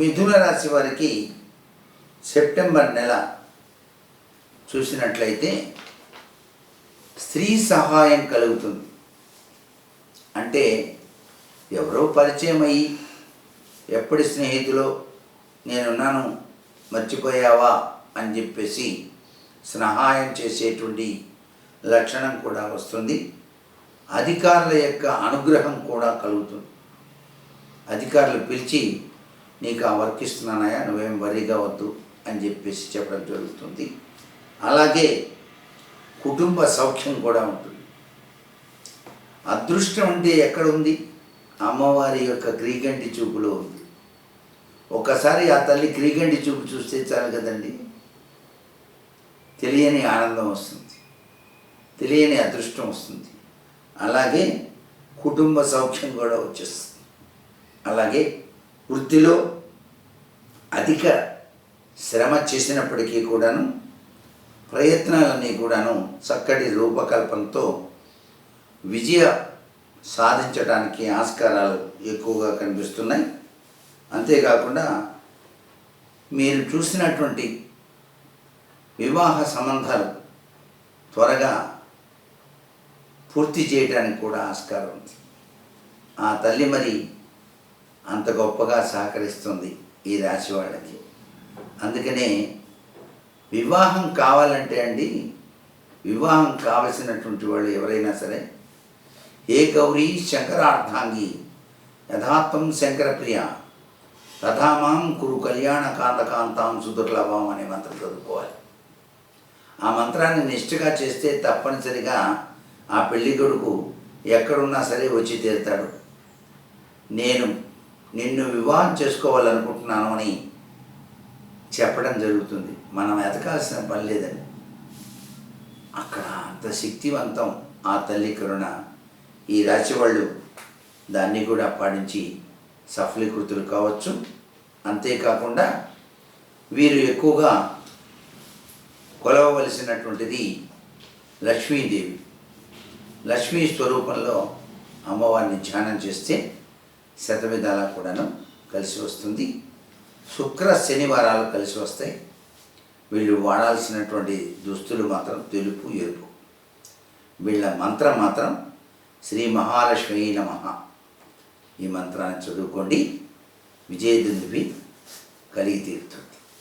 మిథున రాశి వారికి సెప్టెంబర్ నెల చూసినట్లయితే స్త్రీ సహాయం కలుగుతుంది. అంటే ఎవరో పరిచయం అయ్యి ఎప్పటి స్నేహితులో? నేనున్నాను మర్చిపోయావా? అని చెప్పేసి సహాయం చేసేటువంటి లక్షణం కూడా వస్తుంది. అధికారుల యొక్క అనుగ్రహం కూడా కలుగుతుంది. అధికారులు పిలిచి నీకు ఆ వర్క్ ఇస్తున్నానయా నువ్వేం వరిగా వద్దు అని చెప్పేసి చెప్పడం జరుగుతుంది. అలాగే కుటుంబ సౌఖ్యం కూడా ఉంటుంది. అదృష్టం అంటే ఎక్కడ ఉంది అమ్మవారి యొక్క క్రీగంటి చూపులో ఉంది. ఒకసారి ఆ తల్లి క్రీగంటి చూపు చూస్తే చాలు కదండి. తెలియని ఆనందం వస్తుంది. తెలియని అదృష్టం వస్తుంది. అలాగే కుటుంబ సౌఖ్యం కూడా వచ్చేస్తుంది. అలాగే వృత్తిలో అధిక శ్రమ చేసినప్పటికీ కూడాను ప్రయత్నాలన్నీ కూడాను చక్కటి రూపకల్పనతో విజయ సాధించడానికి ఆస్కారాలు ఎక్కువగా కనిపిస్తున్నాయి. అంతేకాకుండా మీరు చూసినటువంటి వివాహ సంబంధాలు త్వరగా పూర్తి చేయడానికి కూడా ఆస్కారం ఉంది. ఆ తల్లి మరి అంత గొప్పగా సహకరిస్తుంది ఈ రాశి వాళ్ళకి. అందుకనే వివాహం కావాలంటే అండి వివాహం కావలసినటువంటి వాళ్ళు ఎవరైనా సరే ఏ గౌరీ శంకరార్థాంగి యథాత్వం శంకరప్రియ తథామాం కురు కళ్యాణ కాంతకాంతాం సుదుర్లభం అనే మంత్రం చదువుకోవాలి. ఆ మంత్రాన్ని నిష్ఠగా చేస్తే తప్పనిసరిగా ఆ పెళ్ళి కొడుకు ఎక్కడున్నా సరే వచ్చి తీరుతాడు. నేను నిన్ను వివాహం చేసుకోవాలనుకుంటున్నాను అని చెప్పడం జరుగుతుంది. మనం ఎతకాల్సిన పని లేదని అక్కడ అంత శక్తివంతం ఆ తల్లి కరుణ ఈ రాశి వాళ్ళు దాన్ని కూడా పాటించి సఫలీకృతులు కావచ్చు. అంతేకాకుండా వీరు ఎక్కువగా కొలవవలసినటువంటిది లక్ష్మీదేవి. లక్ష్మీ స్వరూపంలో అమ్మవారిని ధ్యానం చేస్తే శతవిధాలా కూడాను కలిసి వస్తుంది. శుక్ర శనివారాలు కలిసి వస్తాయి. వీళ్ళు వాడాల్సినటువంటి దుస్తులు మాత్రం తెలుపు ఎరుపు. వీళ్ళ మంత్రం మాత్రం శ్రీ మహాలక్ష్మి నమ. ఈ మంత్రాన్ని చదువుకోండి. విజయదుందువి కలిగి తీరుతుంది.